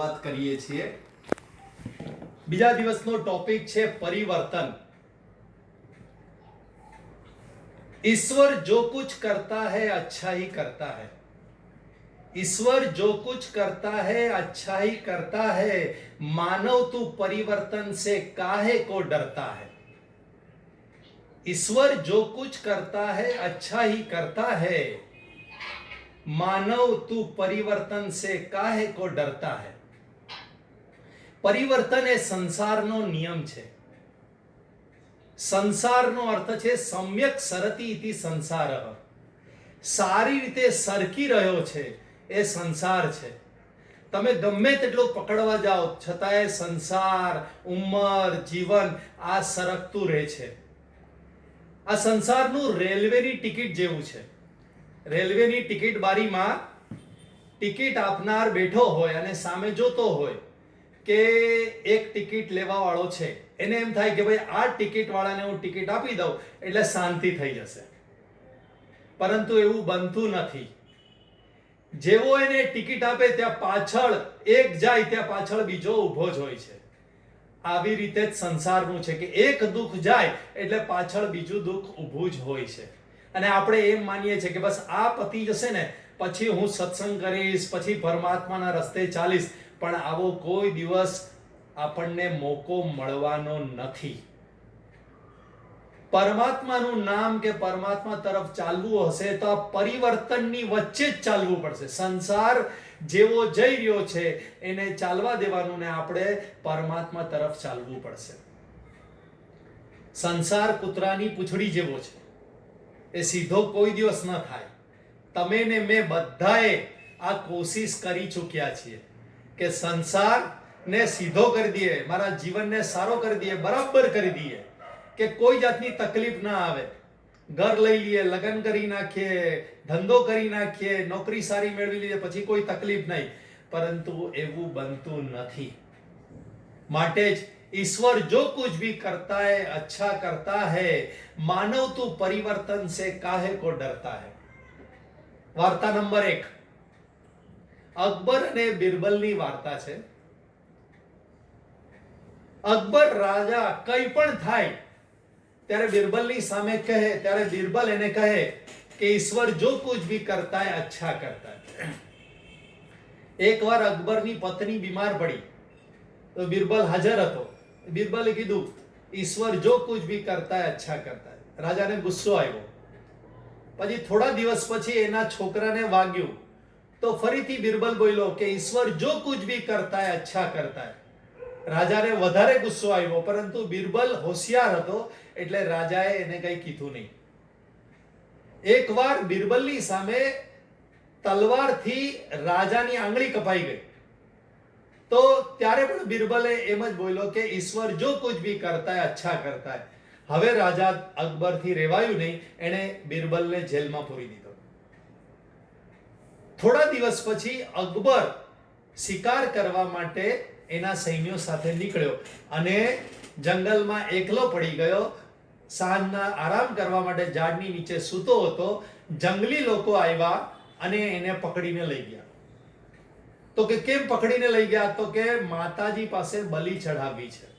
શરૂઆત કરીએ છીએ બીજા દિવસનો ટોપિક છે પરિવર્તન ईश्वर जो कुछ करता है अच्छा ही करता है ईश्वर जो कुछ करता है अच्छा ही करता है मानव तू परिवर्तन से काहे को डरता है ईश्वर जो कुछ करता है अच्छा ही करता है मानव तू परिवर्तन से काहे को डरता है પરિવર્તન એ સંસારનો નિયમ છે. સંસારનો અર્થ છે સમ્યક સરતી સંસાર. સારી રીતે સરકી રહ્યો છે એ સંસાર છે. તમે ગમે તેટલું પકડવા જાઓ, છતાંય સંસાર, ઉંમર, જીવન આ સરકતું રહે છે. આ સંસારનું રેલવેની ટિકિટ જેવું છે. રેલવેની ટિકિટ બારીમાં ટિકિટ આપનાર બેઠો હોય અને સામે જોતો હોય કે એક ટિકિટ લેવા વાળો છે. એને એમ થાય કે ભાઈ આ ટિકિટ વાળાને હું ટિકિટ આપી દઉં, એટલે શાંતિ થઈ જશે. પરંતુ એવું બનતું નથી. જેવો એને ટિકિટ આપે ત્યાં પાછળ એક જાય, ત્યાં પાછળ બીજો ઊભો જ હોય છે. આવી રીતે જ સંસારનું છે કે એક દુઃખ જાય, એટલે પાછળ બીજું દુઃખ ઊભું જ હોય છે. અને આપણે એમ માનીએ છીએ કે બસ આ પતી જશે ને, પછી હું સત્સંગ કરીશ, પછી પરમાત્માના રસ્તે ચાલીશ પણ આવો કોઈ દિવસ આપણને મોકો મળવાનો નથી. પરમાત્માનું નામ કે પરમાત્મા તરફ ચાલવું હશે તો આ પરિવર્તનની વચ્ચે જ ચાલવું પડશે. સંસાર જેવો જઈ રહ્યો છે, એને ચાલવા દેવાનું ને આપણે પરમાત્મા તરફ ચાલવું પડશે. સંસાર કૂતરાની પૂંછડી જેવો છે. એ સીધો કોઈ દિવસ ન થાય. તમે ને મેં બધાએ આ કોશિશ કરી ચૂક્યા છીએ. કે સંસાર ને સીધો કરી દઈએ મારા જીવનને સારો કરી દઈએ બરાબર કરી દઈએ કે કોઈ જાતની તકલીફ ના આવે ઘર લઈ લઈએ લગ્ન કરી નાખીએ ધંધો કરી નાખીએ નોકરી સારી મેળવી લઈએ પછી કોઈ તકલીફ નહીં પરંતુ એવું બનતું નથી માટે જ ईश्वर जो कुछ भी करता है अच्छा करता है मानव तू परिवर्तन से काहे को डरता है વાર્તા નંબર એક અકબર અને બિરબલની વાર્તા છે. અકબર રાજા કંઈ પણ થાય, ત્યારે બિરબલની સામે કહે, ત્યારે બિરબલ એને કહે કે ઈશ્વર જો કુછ ભી કરતા હે, અચ્છા કરતા હે. એકવાર અકબરની પત્ની બીમાર પડી, તો બિરબલ હાજર હતો. બિરબલે કીધું, ઈશ્વર જો કુછ ભી કરતા હે, અચ્છા કરતા હે. રાજાને ગુસ્સો આવ્યો. પછી થોડા દિવસ પછી એના છોકરાને વાગ્યું. તો ફરીથી બિરબલ બોલ્યો કે ઈશ્વર જો કુછ ભી કરતા હે, અચ્છા કરતા હે. રાજાને વધારે ગુસ્સો આવ્યો, પરંતુ બિરબલ હોશિયાર હતો એટલે રાજાએ એને કંઈ કીધું નહીં. એકવાર બિરબલની સામે તલવારથી રાજાની આંગળી કપાઈ ગઈ. તો ત્યારે પણ બિરબલે એમ જ બોલ્યો કે ઈશ્વર જો કુછ ભી કરતા હે, અચ્છા કરતા હે. હવે રાજા અકબરથી રેવાયું નહીં, એણે બિરબલને જેલમાં પૂરી દીધો. થોડા દિવસ પછી અકબર શિકાર કરવા માટે એના સૈન્યો સાથે નીકળ્યો અને જંગલમાં એકલો પડી ગયો. સાંજના આરામ કરવા માટે ઝાડની નીચે સૂતો હતો. જંગલી લોકો આવ્યા અને એને પકડીને લઈ ગયા. તો કે કેમ પકડીને લઈ ગયા? તો કે માતાજી પાસે બલિ ચઢાવી છે.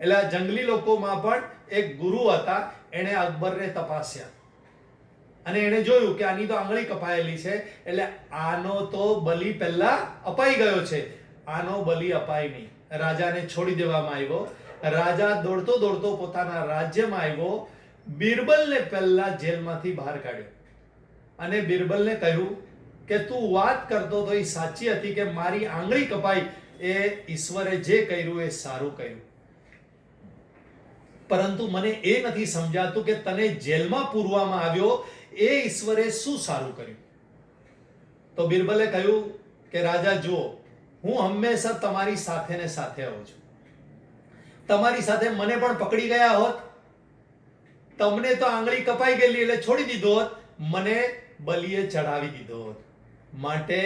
એટલે જંગલી લોકોમાં પણ એક ગુરુ હતા. એણે અકબરને તપાસ્યા. અને એણે જોયું કે આની તો આંગળી કપાયેલી છે, એટલે આનો તો બલિ પહેલા અપાઈ ગયો છે. આનો બલિ અપાય નહીં. રાજાને છોડી દેવામાં આવ્યો. રાજા દોડતો દોડતો પોતાના રાજ્યમાં આવ્યો. બિરબલને પહેલા જેલમાંથી બહાર કાઢ્યો. અને બિરબલને કહ્યું કે, તું વાત કરતો તો એ સાચી હતી કે મારી આંગળી કપાઈ? એ ઈશ્વરે જે કર્યું એ સારું કર્યું. પરંતુ મને એ નથી સમજાતું કે તને જેલમાં પૂરવામાં આવ્યો એ ઈશ્વરે શું સારું કર્યું તો બિરબલે કહ્યું કે રાજા જુઓ હું હંમેશા તમારી સાથે ને સાથે આવું છું તમારી સાથે મને પણ પકડી ગયા હોત તમને તો આંગળી કપાઈ ગયેલી એટલે છોડી દીધો હોત મને બલિએ ચડાવી દીધો હોત માટે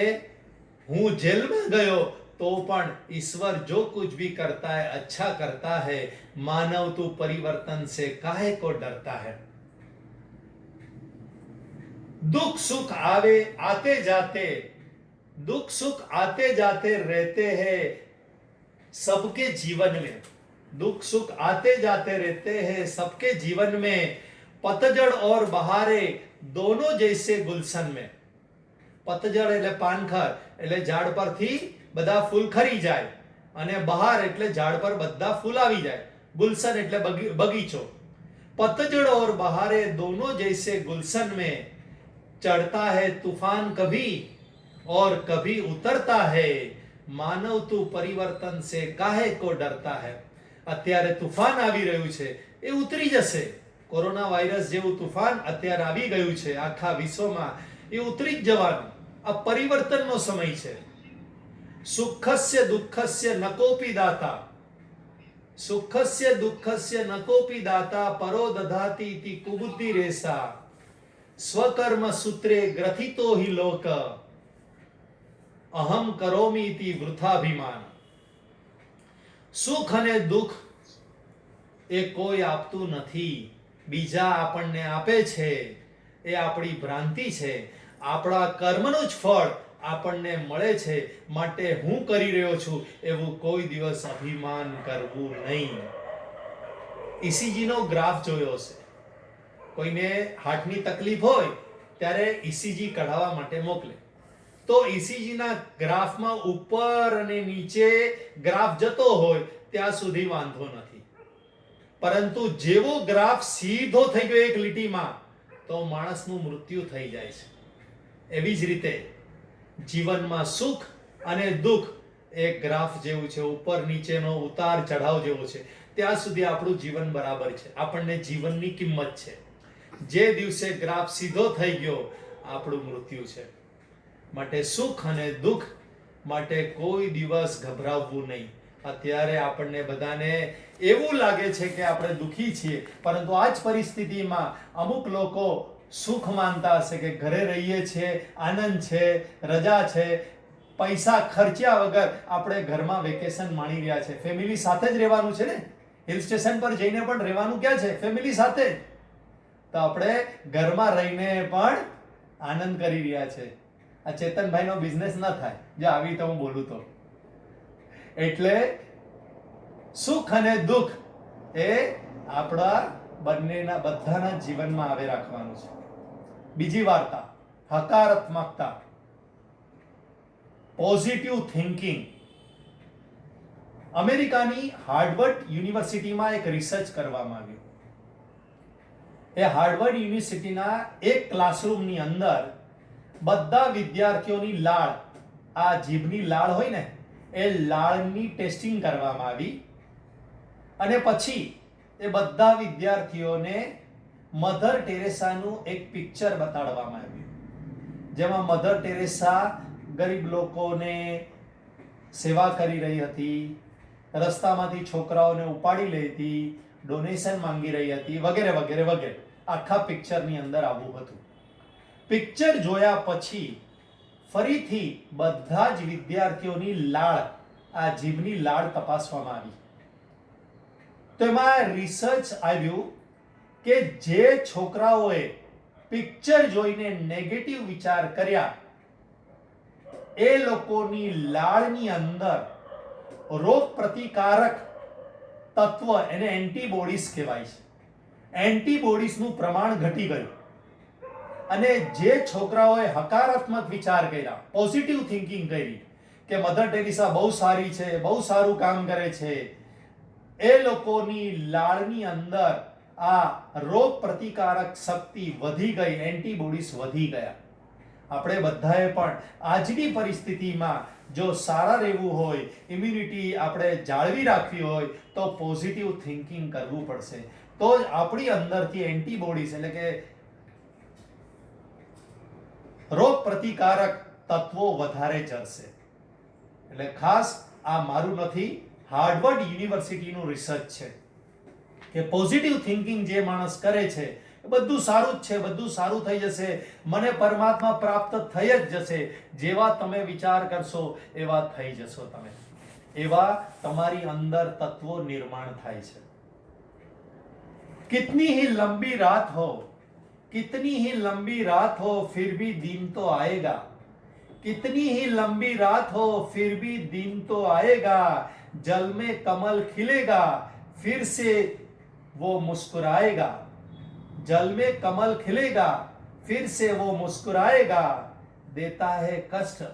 હું જેલમાં ગયો तो પણ ईश्वर जो कुछ भी करता है अच्छा करता है मानव तू परिवर्तन से काहे को डरता है दुख सुख आवे आते जाते दुख सुख आते जाते रहते हैं सबके जीवन में दुख सुख आते जाते रहते हैं सबके जीवन में पतझड़ और बहारे दोनों जैसे गुलशन में પતઝડ એટલે પાનખર એટલે ઝાડ પરથી બધા ફૂલ ખરી જાય અને બહાર એટલે ઝાડ પર બધા ફૂલ આવી જાય ગુલશન એટલે બગી- બગીચો पतझड़ और बहारे दोनों जैसे गुलशन में चढ़ता है तूफान कभी और कभी उतरता है માનવ તું પરિવર્તન સે કાહે કો ડરતા હૈ અત્યારે તુફાન આવી રહ્યું છે એ ઉતરી જશે કોરોના વાયરસ જેવું તુફાન અત્યારે આવી ગયું છે આખા વિશ્વમાં એ ઉતરી જ જવાનું આ પરિવર્તનનો સમય છે સુખસ્ય દુઃખસ્ય નકોપી દાતા સુખસ્ય દુઃખસ્ય નકોપી દાતા પરો દધાતી ઇતિ કુબુદ્ધિ રેસા સ્વકર્મ સૂત્રે ગ્રથિતો હિ લોક અહમ કરોમી ઇતિ વૃથાભિમાન સુખ અને દુઃખ એ કોઈ આપતું નથી. બીજા આપણને આપે છે. એ આપણી ભ્રાંતિ છે. આપણા કર્મનું જ ફળ આપણને મળે છે. માટે હું કરી રહ્યો છું એવું કોઈ દિવસ અભિમાન કરવું નહીં. ઈસીજીનો ગ્રાફ જોયો છે કોઈને હાર્ટની તકલીફ હોય, ત્યારે ઈસીજી કઢાવવા માટે મોકલે. તો ઈસીજીના ગ્રાફમાં ઉપર અને નીચે ગ્રાફ જતો હોય, ત્યાં સુધી વાંધો નથી. પરંતુ જેવો ગ્રાફ સીધો થઈ ગયો એક લીટીમાં, તો માણસનું મૃત્યુ થઈ જાય છે. એવી જ રીતે જીવનમાં સુખ અને દુઃખ એ ગ્રાફ જેવું છે, ઉપર નીચેનો ઉતાર ચઢાવ જેવો છે. ત્યાં સુધી આપણું જીવન બરાબર છે. આપણને જીવનની કિંમત છે. જે દિવસે ગ્રાફ સીધો થઈ ગયો, આપણું મૃત્યુ છે. માટે સુખ અને દુઃખ માટે કોઈ દિવસ ગભરાવવું નહીં. અત્યારે આપણને બધાને એવું લાગે છે કે આપણે દુઃખી છીએ, પરંતુ આ જ પરિસ્થિતિમાં અમુક લોકો સુખ માનતા હશે કે ઘરે રહીએ છીએ આનંદ છે, રજા છે, પૈસા ખર્ચ્યા વગર આપણે ઘરમાં વેકેશન માણી રહ્યા છે. ફેમિલી સાથે જ રહેવાનું છે ને? હિલ સ્ટેશન પર જઈને પણ રહેવાનું ક્યાં છે? ફેમિલી સાથે. તો આપણે ઘરમાં રહીને પણ આનંદ કરી રહ્યા છે. આ ચેતનભાઈનો બિઝનેસ ન થાય. જો આવી તો હું બોલું તો. એટલે સુખ અને દુઃખ એ આપણા બંનેના બધાના જીવનમાં આવે રાખવાનું છે. બીજી વાર્તા, હકારાત્મકતા. પોઝિટિવ થિંકિંગ અમેરિકાની હાર્વર્ડ યુનિવર્સિટીમાં એક રિસર્ચ કરવામાં આવ્યું. એ હાર્વર્ડ યુનિવર્સિટીના એક ક્લાસરૂમની અંદર બધા વિદ્યાર્થીઓની લાળ, આ જીભની લાળ હોય ને, એ લાળની ટેસ્ટિંગ કરવામાં આવી. અને પછી એ બધા વિદ્યાર્થીઓને મધર ટેરેસાનું એક પિક્ચર બતાડવામાં આવ્યું. જેમાં મધર ટેરેસા ગરીબ લોકોને સેવા કરી રહી હતી, રસ્તામાંથી છોકરાઓને ઉપાડી લઈ હતી, ડોનેશન માંગી રહી હતી, વગેરે વગેરે વગેરે. આખા પિક્ચરની અંદર આવવું હતું. પિક્ચર જોયા પછી ફરીથી બધા જ વિદ્યાર્થીઓની લાળ, આ જીભની લાળ તપાસવામાં આવી. તો એમાં રિસર્ચ આવ્યું કે જે છોકરાઓએ પિક્ચર જોઈને નેગેટિવ વિચાર કર્યા, એ લોકોની લાળની અંદર રોગ પ્રતિકારક તત્વ, એને એન્ટીબોડીઝ કહેવાય છે. એન્ટીબોડીઝનું પ્રમાણ ઘટી ગયું. અને જે છોકરાઓએ હકારાત્મક વિચાર કર્યા પોઝિટિવ થિંકિંગ કરી, કે મધર ટેરિસા બહુ સારી છે, બહુ સારું કામ કરે છે, એ લોકોની લાળની અંદર આ રોગ પ્રતિકારક શક્તિ વધી ગઈ, એન્ટીબોડીઝ વધી ગયા. આપણે બધાએ પણ આજની પરિસ્થિતિમાં જો સારા રહેવું હોય ઇમ્યુનિટી આપણે જાળવી રાખવી હોય, તો પોઝિટિવ થિંકિંગ કરવું પડશે. તો જ આપણી અંદરથી એન્ટીબોડીઝ એટલે કે રોગ પ્રતિકારક તત્વો વધારે ચડશે. એટલે ખાસ આ મારું નથી, હાર્વર્ડ યુનિવર્સિટીનું રિસર્ચ છે. કે પોઝિટિવ થિંકિંગ જે માણસ કરે છે બધું સારું જ છે, બધું સારું થઈ જશે, મને પરમાત્મા પ્રાપ્ત થઈ જ જશે, જેવા તમે વિચાર કરશો, એવા થઈ જશો તમે. એવા તમારી અંદર તત્વો નિર્માણ થાય છે. कितनी ही लंबी रात हो, कितनी ही लंबी रात हो, फिर भी दिन तो आएगा। कितनी ही लंबी रात हो, फिर भी दिन तो आएगा। जल में कमल खिलेगा, फिर से वो मुस्कुराएगा। जल में कमल खिलेगा, फिर से वो मुस्कुराएगा। देता है कष्ट,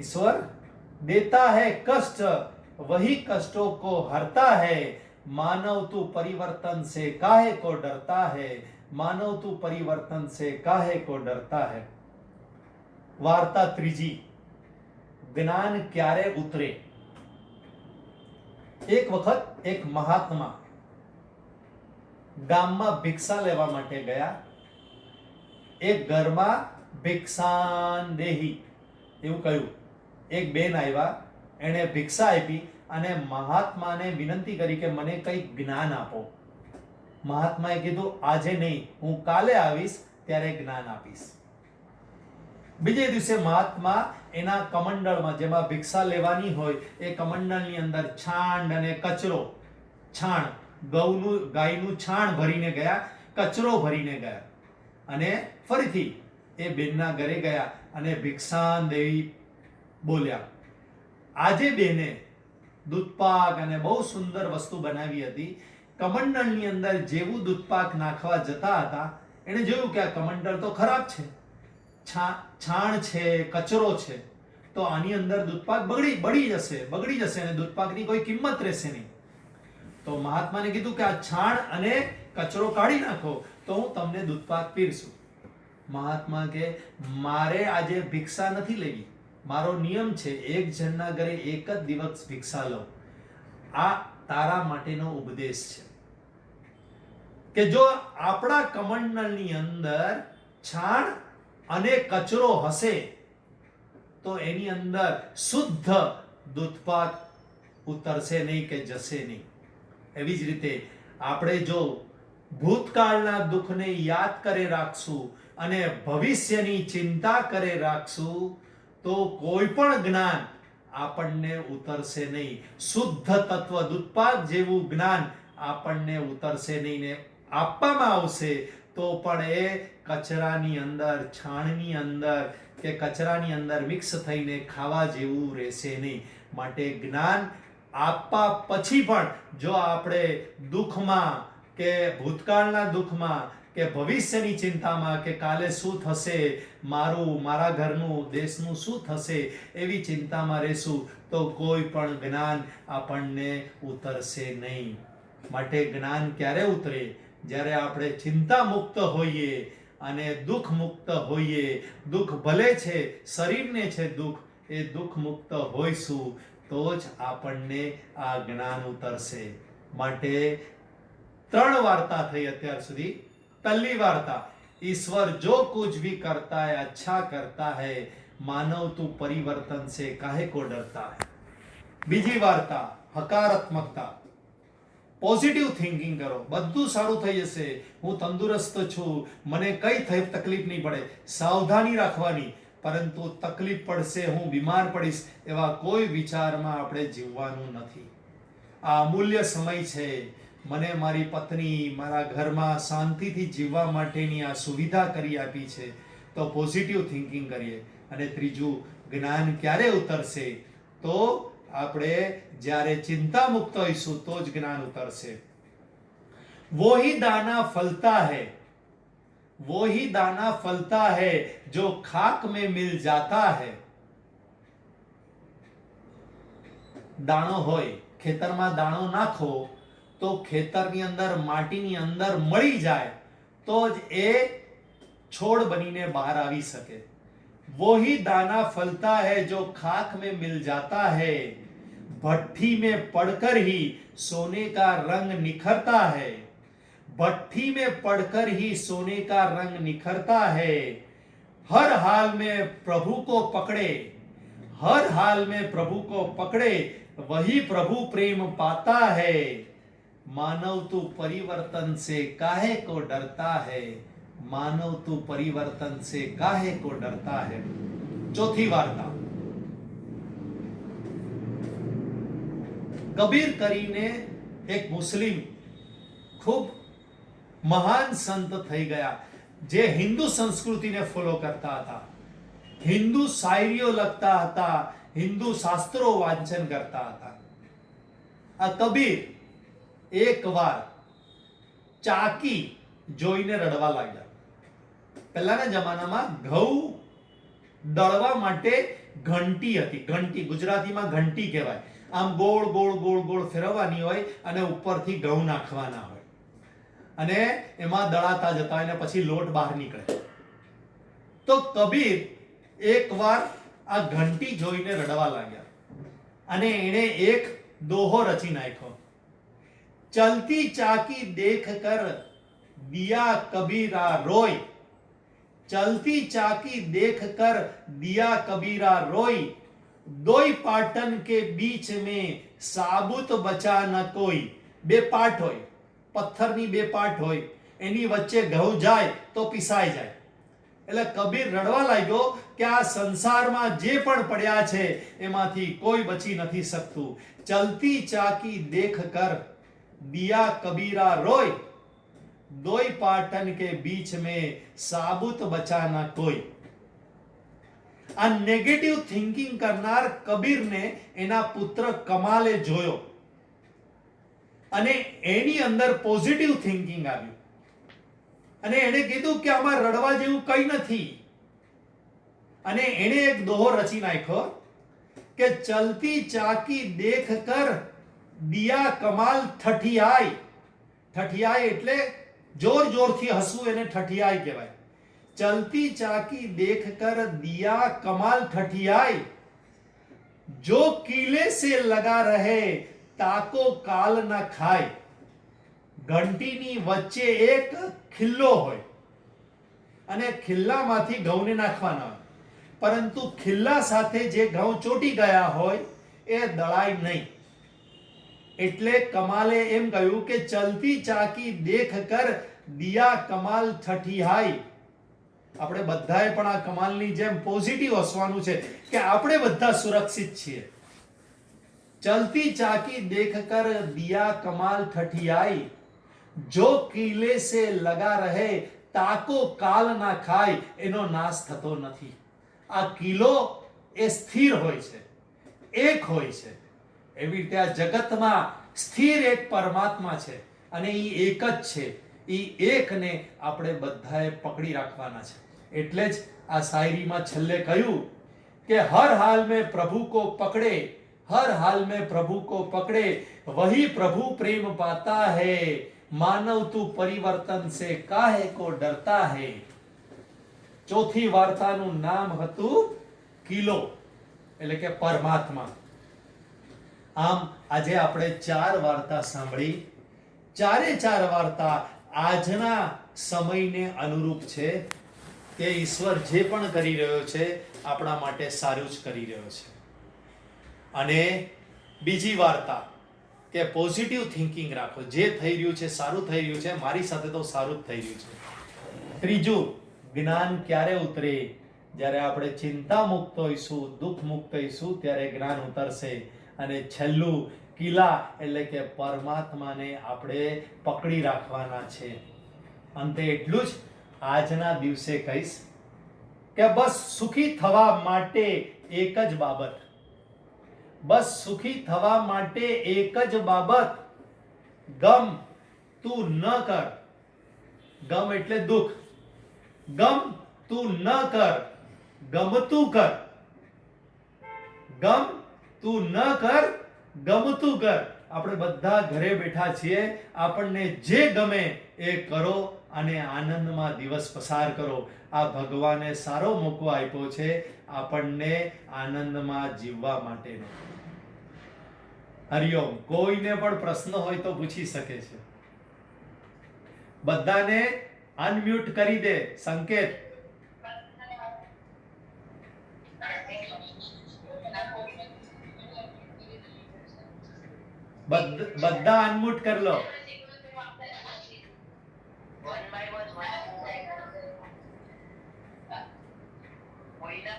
ईश्वर, देता है कष्ट, वही कष्टों को हरता है। मानव तू परिवर्तन से काहे को डरता है मानव तू परिवर्तन से काहे को डरता है વાર્તા ત્રીજી જ્ઞાન ક્યારે ઉતરે એક વખત એક મહાત્મા ગામમાં ભિક્ષા લેવા માટે ગયા એક ઘરમાં ભિક્ષાન દેહી એવું કહ્યું એક બેન આવ્યા એણે ભિક્ષા આપી અને મહાત્માને વિનંતી કરી કે મને કંઈક જ્ઞાન આપો. મહાત્માએ કીધું, આજે નહીં, હું કાલે આવીશ, ત્યારે જ્ઞાન આપીશ. બીજે દિવસે મહાત્મા એના કમંડળમાં, જેમાં ભિક્ષા લેવાની હોય, એ કમંડળની અંદર છાંડ અને કચરો, છાણ, ગૌનું, ગાયનું છાણ ભરીને ગયા, કચરો ભરીને ગયા. અને ફરીથી એ બેનના ઘરે ગયા અને ભિક્ષાન દેવી બોલ્યા, આજે બેને દૂધપાક અને બહુ સુંદર વસ્તુ બનાવી હતી. કમંડળની અંદર જેવું દૂધપાક નાખવા જતા હતા, એણે જોયું કે આ કમંડળ તો ખરાબ છે. છાણ છે, કચરો છે, તો આની અંદર દૂધપાક બગડી, બળી જશે, બગડી જશે અને દૂધપાકની કોઈ કિંમત રહેશે નહીં. તો મહાત્માને કીધું કે આ છાણ અને કચરો કાઢી નાખો, તો હું તમને દૂધપાક પીરશું. મહાત્મા કે, મારે આજે ભિક્ષા નથી લેવી. મારો નિયમ છે, એક જણના ઘરે એક જ દિવસ ભિક્ષા લઉં. આ તારા માટેનો ઉપદેશ છે. કે જો આપણા કમંડળની અંદર છાણ અને કચરો હશે, તો એની અંદર શુદ્ધ દૂધપાક ઉતરશે નહીં કે જશે નહીં. એવી જ રીતે આપણે જો ભૂતકાળના દુઃખને યાદ કરે રાખશું અને ભવિષ્યની ચિંતા કરે રાખશું તો કોઈ પણ જ્ઞાન આપણને ઉતરશે નહીં. શુદ્ધ તત્વ દુત્પાદ જેવું જ્ઞાન આપણને ઉતરશે નહીં ને આપવામાં આવશે, તો પણ એ કચરાની અંદર, છાણની અંદર કે કચરાની અંદર મિક્સ થઈને ખાવા જેવું રહેશે નહીં. માટે જ્ઞાન આપવા પછી પણ જો આપણે દુઃખમાં કે ભૂતકાળના દુઃખમાં કે ભવિષ્યની ચિંતામાં કે કાલે શું થશે, મારું, મારા ઘરનું, દેશનું શું થશે, એવી ચિંતામાં રહેશું, તો કોઈ પણ જ્ઞાન આપણને ઉતરશે નહીં. માટે જ્ઞાન ક્યારે ઉતરે? જ્યારે આપણે ચિંતા મુક્ત હોઈએ અને દુઃખ મુક્ત હોઈએ, દુઃખ ભલે છે, શરીરને છે દુઃખ, એ દુઃખ મુક્ત હોઈશું, તો જ આપણને આ જ્ઞાન ઉતરશે. માટે ત્રણ વાર્તા થઈ અત્યાર સુધી. પહેલી વાર્તા ईश्वर जो कुछ भी करता है अच्छा करता है मानव तू परिवर्तन से काहे को डरता है બીજી વાર્તા હકારાત્મકતા પોઝિટિવ થિંકિંગ કરો બધું સારું થઈ જશે હું તંદુરસ્ત છું મને કઈ થઈ તકલીફ નહીં પડે સાવધાની રાખવાની પરંતુ તકલીફ પડશે હું બીમાર પડીશ એવા કોઈ વિચારમાં આપણે જીવવાનું નથી આ અમૂલ્ય સમય છે મને મારી પત્ની મારા ઘરમાં શાંતિથી જીવવા માટેની આ સુવિધા કરી આપી છે, તો પોઝિટિવ થિંકિંગ કરીએ. અને ત્રીજું, જ્ઞાન ક્યારે ઉતરશે? તો આપણે જ્યારે ચિંતા મુક્ત હોઈશું, તો જ જ્ઞાન ઉતરશે. વોહી દાના ફલતા હૈ. વોહી દાના ફલતા હૈ, જો ખાક મેં મિલ જાતા હે. દાણો હોય, ખેતરમાં દાણો નાખો તો ખેતરની અંદર માટીની અંદર મળી જાય તો જ એ છોડ બનીને બહાર આવી શકે वो ही दाना फलता है जो खाक में मिल जाता है भट्ठी में पड़कर ही सोने का रंग निखरता है भट्ठी में पड़कर ही सोने का रंग निखरता है हर हाल में प्रभु को पकड़े हर हाल में प्रभु को पकड़े वही प्रभु प्रेम पाता है मानव तू परिवर्तन से काहे को डरता है मानव तू परिवर्तन से काहे को डरता है चौथी वार्ता કબીર કરીને એક મુસ્લિમ ખૂબ મહાન સંત થઈ ગયા જે હિન્દુ સંસ્કૃતિને ફોલો કરતા હતા હિન્દુ શાયરીઓ લખતા હતા હિન્દુ શાસ્ત્રો વાંચન કરતા હતા આ કબીર એકવાર ચાકી જોઈને રડવા લાગ્યા. પહેલાના જમાનામાં ઘઉં દળવા માટે ઘંટી હતી. ઘંટી, ગુજરાતીમાં ઘંટી કહેવાય. આમ ગોળ ગોળ ગોળ ગોળ ફેરવવાની હોય અને ઉપરથી ઘઉં નાખવાના હોય. અને એમાં દળાતા જતા હોય અને પછી લોટ બહાર નીકળે. તો કબીર એકવાર આ ઘંટી જોઈને રડવા લાગ્યા. અને એણે એક દોહો રચી નાખ્યો. ચલતી ચાકી દેખ કર, દિયા કબીરા રોય. ચલતી ચાકી દેખ કર, દિયા કબીરા રોય. દોય પાટન કે બીચ में સાબુત બચા ન કોઈ બે પાટ હોય, પથ્થરની બે પાટ હોય, એની વચ્ચે ઘઉં જાય તો પીસાઈ જાય. એટલે કબીર રડવા લાગ્યો કે આ સંસારમાં જે પણ પડ્યા છે, એમાંથી કોઈ બચી નથી શકતું. ચલતી ચાકી દેખ કર દિયા कबीरा रोय દોય पाटन के बीच में साबुत बचाना कोई। આ નેગેટિવ થિંકિંગ કરનાર કબીરને એના પુત્ર કમાલે જોયો અને એની અંદર પોઝિટિવ થિંકિંગ આવ્યું અને એણે કીધું કે આમાં રડવા જેવું કંઈ નથી અને એણે એક દોહો રચી નાખ્યો કે ચલતી ચાકી દેખ કર દિયા કમાલ ઠઠિયાઈ. ઠઠિયાઈ એટલે જોર જોરથી હસવું એને ઠઠિયાઈ કહેવાય. ચલતી ચાકી દેખ કર દિયા કમાલ ઠઠિયાઈ. જો કિલે સે લગા રહે, તાકો કાલ ન ખાય. ઘંટીની વચ્ચે એક ખિલ્લો હોય. અને ખિલ્લામાંથી ઘઉંને નાખવાના હોય. પરંતુ ખિલ્લા સાથે જે ઘઉં ચોટી ગયા હોય, એ દળાય નહીં. એટલે કમાલે એમ કહ્યું કે ચલતી ચાકી દેખ કર, દિયા કમાલ ઠઠિહાઈ આપણે બધાએ પણ આ કમાલની જેમ પોઝિટિવ હસવાનું છે કે આપણે બધા સુરક્ષિત છીએ. ચલતી ચાકી દેખ કર, દિયા કમાલ ઠઠિયાઈ જો કિલે સે લગા રહે, તાકો કાલ ના ખાય, એનો નાશ થતો નથી. આ કિલો એ સ્થિર હોય છે, એક હોય છે. એવી રીતે આ જગતમાં સ્થિર એક પરમાત્મા છે અને એ એક જ છે. એ એકને આપણે બધાએ પકડી રાખવાના છે. એટલે જ આ શાયરીમાં છેલ્લે કહ્યું કે, હર હાલ મેં પ્રભુ કો પકડે, હર હાલ મેં પ્રભુ કો પકડે, વહી પ્રભુ પ્રેમ પાતા હે, માનવ તું પરિવર્તન સે કાહે કો ડરતા હે. ચોથી વાર્તાનું નામ હતું કિલો, એટલે કે પરમાત્મા. આમ આજે આપણે ચાર વાર્તા સાંભળી. ચારે ચાર વાર્તા આજના સમયને અનુરૂપ છે કે ઈશ્વર જે પણ કરી રહ્યો છે આપણા માટે સારું જ કરી રહ્યો છે. અને બીજી વાર્તા કે પોઝિટિવ થિંકિંગ રાખો. જે થઈ રહ્યું છે, સારું થઈ રહ્યું છે, મારી સાથે તો સારું જ થઈ રહ્યું છે. ત્રીજું, જ્ઞાન ક્યારે ઉતરે? જ્યારે આપણે ચિંતા મુક્ત હોઈશું દુઃખ મુક્ત હોઈશું ત્યારે જ્ઞાન ઉતરશે. અને છેલ્લું કિલા એટલે કે પરમાત્માને આપણે પકડી રાખવાના છે. અંતે એટલું જ આજના દિવસે કહીશ કે બસ સુખી થવા માટે એક જ બાબત. બસ સુખી થવા માટે એક જ બાબત, ગમ તું ન કર. ગમ એટલે દુઃખ. ગમ તું ન કર ગમતું કર. ગમ તું ન કર, ગમતું કર. આપણે બધા ઘરે બેઠા છીએ. આપણને જે ગમે એ કરો અને આનંદમાં દિવસ પસાર કરો. આ ભગવાને સારો મોકો આપ્યો છે આપણને આનંદમાં જીવવા માટેનો. હરિઓમ, કોઈને પણ પ્રશ્ન હોય તો પૂછી શકે છે. બધાને અનમ્યુટ કરી દે, સંકેત. બધ- અનમ્યુટ કરી લો.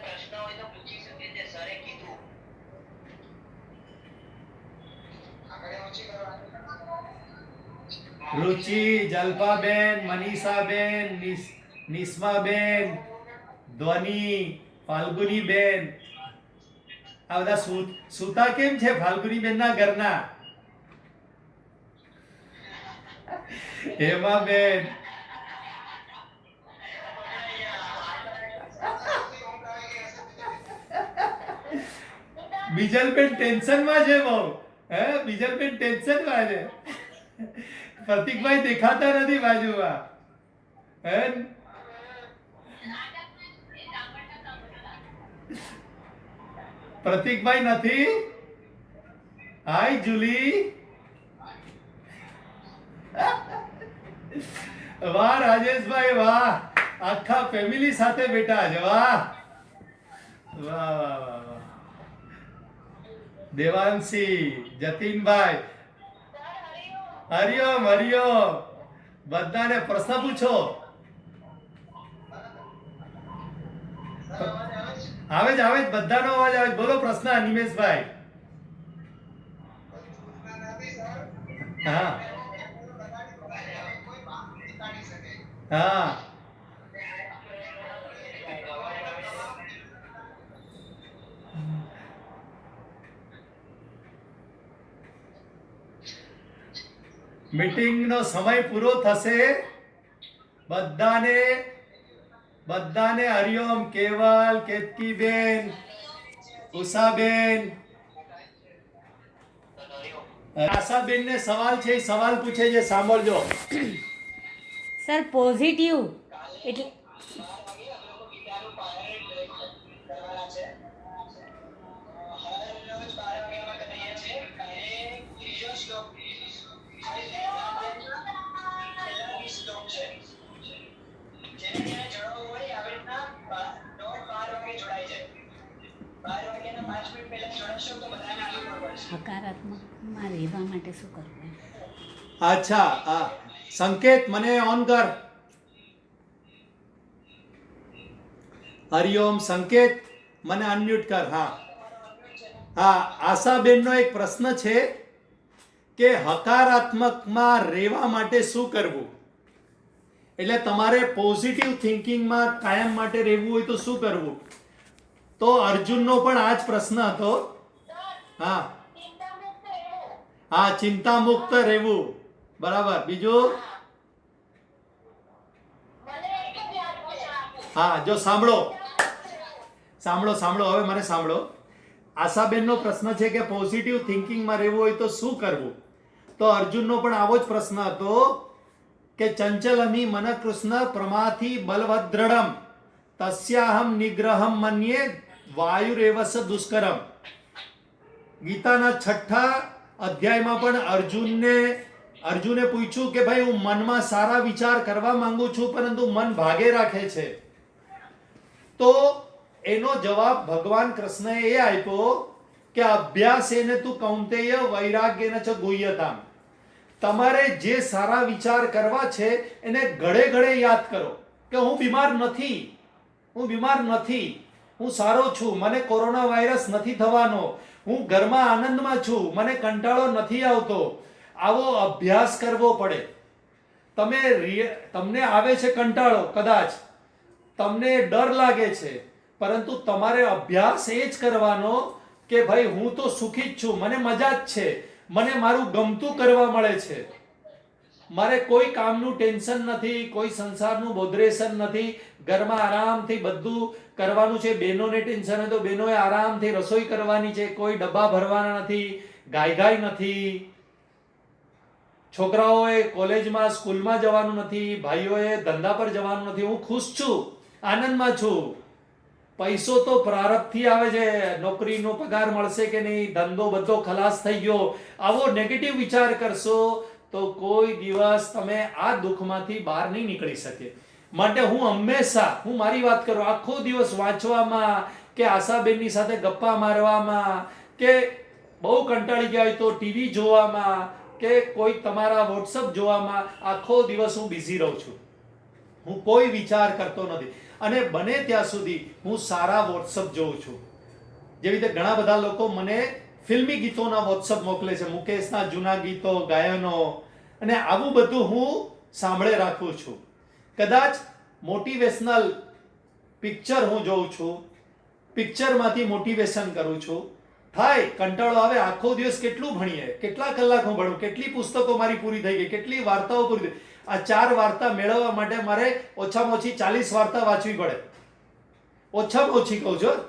પ્રશ્ન હોય તો પૂછી શકે છે સરે કીધું. રુચિ જલ્પાબેન મનીષાબેન નિસ- નિસ્માબેન ધ્વનિ ફાલ્ગુનીબેન. આ બધા સુતા સૂતા કેમ છે ફાલ્ગુનીબેન ના ઘરના? હેમા બેન બીજલબેન ટેન્શનમાં છે બહુ. હે બીજલબેન ટેન્શનમાં છે. પ્રતિકભાઈ દેખાતા નથી બાજુમાં. હે? પ્રતિકભાઈ નથી. Hi Julie. વાહ, રાજેશભાઈ, વાહ. આખા ફેમિલી સાથે વાહ. વાહ વાહ વાહ વાહ. દેવાંશી, જતીનભાઈ. હરિયમ હરિયમ બધાને પ્રશ્ન પૂછો. આવે જ આવે જ, બધાનો અવાજ આવે બોલો પ્રશ્ન નિમેશભાઈ હા. હા. મીટિંગનો સમય પૂરો થશે. બધાને બધાને હરિઓમ કેવલ, કેતકીબેન, ઉષાબેન. આશાબેનને સવાલ છે, એ સવાલ પૂછે છે, સાંભળજો. સર પોઝિટિવ એટલે હકારાત્મકમાં રહેવા માટે શું કરવું? અચ્છા હા. સંકેત મને ઓન કર. હરિઓમ સંકેત, મને અનમ્યુટ કર. હા. હા, આશાબેનનો એક પ્રશ્ન છે કે હકારાત્મકમાં રહેવા માટે શું કરવું? એટલે તમારે પોઝિટિવ થિંકિંગમાં કાયમ માટે રહેવું હોય તો શું કરવું? તો અર્જુનનો પણ આ જ પ્રશ્ન હતો. હા. હા ચિંતા મુક્ત રહેવું. બરાબર. બીજું? હા, જો સાંભળો. સાંભળો સાંભળો. હવે મને સાંભળો. આશાબેનનો પ્રશ્ન છે કે પોઝિટિવ થિંકિંગમાં રહેવું હોય તો શું કરવું? તો અર્જુનનો પણ આવો જ પ્રશ્ન હતો કે ચંચલમી મન કૃષ્ણ પ્રમાથી બલવદ્રડમ તસ્યાહમ નિગ્રહમ મન્યે વાયુરેવસ દુષ્કરમ. ગીતાના છઠ્ઠા અધ્યાયમાં પણ અર્જુનને અર્જુને પૂછ્યું કે ભાઈ, હું મનમાં સારા વિચાર કરવા માંગુ છું, પરંતુ મન ભાગે રાખે છે. તો એનો જવાબ ભગવાન કૃષ્ણએ એ આપ્યો કે અભ્યાસેને તું કૌંતેય વૈરાગ્યને ચ ગુહ્યતામ. તમારે જે સારા વિચાર કરવા છે, એને ઘડે ઘડે યાદ કરો કે, હું બીમાર નથી. હું બીમાર નથી. હું સારો છું. મને કોરોના વાયરસ નથી થવાનો. હું ઘરમાં આનંદમાં છું. મને કંટાળો નથી આવતો. આવો અભ્યાસ કરવો પડે. તમે તમને આવે છે કંટાળો, કદાચ. તમને ડર લાગે છે, પરંતુ તમારે અભ્યાસ એ જ કરવાનો કે ભાઈ હું તો સુખી જ છું, મને મજા જ છે, મને મારું ગમતું કરવા મળે છે. મારે કોઈ કામનું ટેન્શન નથી, કોઈ સંસારનું બોધરેશન નથી, ઘરમાં આરામથી બધું કરવાનું છે, બહેનોને ટેન્શન હોય તો બહેનોએ આરામથી રસોઈ કરવાની છે, કોઈ ડબ્બા ભરવાના નથી ગાય ગાય નથી. છોકરાઓએ કોલેજમાં સ્કૂલમાં જવાનું નથી, ભાઈઓએ ધંધા પર જવાનું નથી, હું ખુશ છું, આનંદમાં છું. પૈસો તો પ્રારબ્ધથી આવે છે, નોકરીનો પગાર મળશે કે નહીં, ધંધો બધો ખલાસ થઈ ગયો. આવો નેગેટિવ વિચાર કરશો તો કોઈ દિવસ તમે આ દુઃખમાંથી બહાર નહીં નીકળી શકે. માટે હું હંમેશા, હું મારી વાત કરું, આખો દિવસ વાંચવામાં કે આશાબેનની સાથે ગપ્પા મારવામાં કે બહુ કંટાળી ગયા હોય તો ટીવી જોવામાં કે કોઈ તમારા વોટ્સઅપ જોવામાં આખો દિવસ હું બિઝી રહું છું. હું કોઈ વિચાર કરતો નથી. અને બને ત્યાં સુધી હું સારા વોટ્સઅપ જોઉં છું. જેવી રીતે ઘણા બધા લોકો મને ફિલ્મી ગીતોના વોટ્સઅપ મોકલે છે. મુકેશના જૂના ગીતો, ગાયનો, અને આવું બધું હું સાંભળે રાખું છું. કદાચ મોટિવેશનલ પિક્ચર હું જોઉં છું. પિક્ચરમાંથી મોટિવેશન કરું છું. થાય કંટાળો આવે, આખો દિવસ કેટલું ભણીએ? કેટલા કલાક હું ભણું? કેટલી પુસ્તકો મારી પૂરી થઈ ગઈ? કેટલી વાર્તાઓ પૂરી થઈ આ ચાર વાર્તા મેળવવા માટે મારે ઓછામાં ઓછી ચાલીસ વાર્તા વાંચવી પડે. ઓછામાં ઓછી કહું છું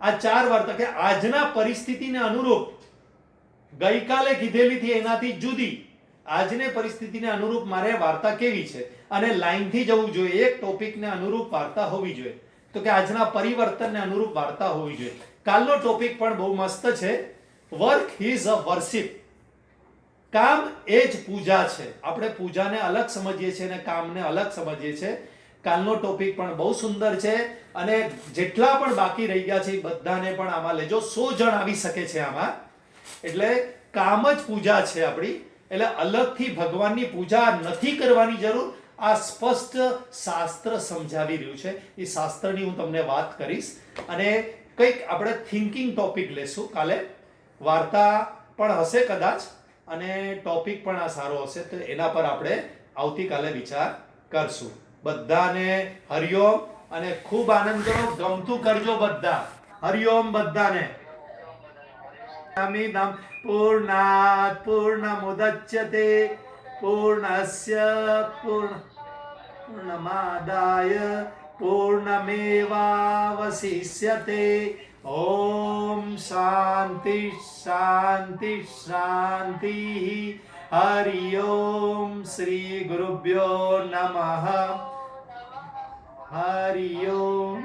આ ચાર વાર્તા કે આજના પરિસ્થિતિને અનુરૂપ ગઈકાલે કીધેલીથી એનાથી જુદી. આજને પરિસ્થિતિને અનુરૂપ મારે વાર્તા કેવી છે? અને લાઈનથી જવું જોઈએ, એક ટોપિકને અનુરૂપ વાર્તા હોવી જોઈએ. તો કે આજના પરિવર્તનને અનુરૂપ વાર્તા હોવી જોઈએ. કાલનો ટોપિક પણ બહુ મસ્ત છે. વર્ક ઇઝ અ વર્શિપ કામ એ જ પૂજા છે. આપણે પૂજાને અલગ સમજીએ છીએ અને કામને અલગ સમજીએ છીએ. કાલનો ટોપિક પણ બહુ સુંદર છે અને જેટલા પણ બાકી રહી ગયા છે બધાને પણ આમાં લેજો. સો જણ આવી શકે છે આમાં. એટલે કામ જ પૂજા છે આપણી. એટલે અલગથી ભગવાનની પૂજા નથી કરવાની જરૂર. આ સ્પષ્ટ શાસ્ત્ર સમજાવી રહ્યું છે. એ શાસ્ત્રની હું તમને વાત કરીશ. અને કંઈક આપણે થિંકિંગ ટોપિક લેશું કાલે. વાર્તા પણ હશે કદાચ અને ટોપિક પણ આ સારો હશે તો એના પર આપણે આવતીકાલે વિચાર કરશું. બધાને હરિઓમ અને ખૂબ આનંદ કરો ગમતું કરજો બધા. હરિઓમ બધાને. મિદં પૂર્ણાત મુદચ્યતે પૂર્ણસ્ય પૂર્ણ પૂર્ણમાદાય પૂર્ણમેવાવશિષ્યતે ઓમ શાંતિ શાંતિ શાંતિ હરિ ઓમ શ્રી ગુરુભ્યો નમઃ હરિ ઓમ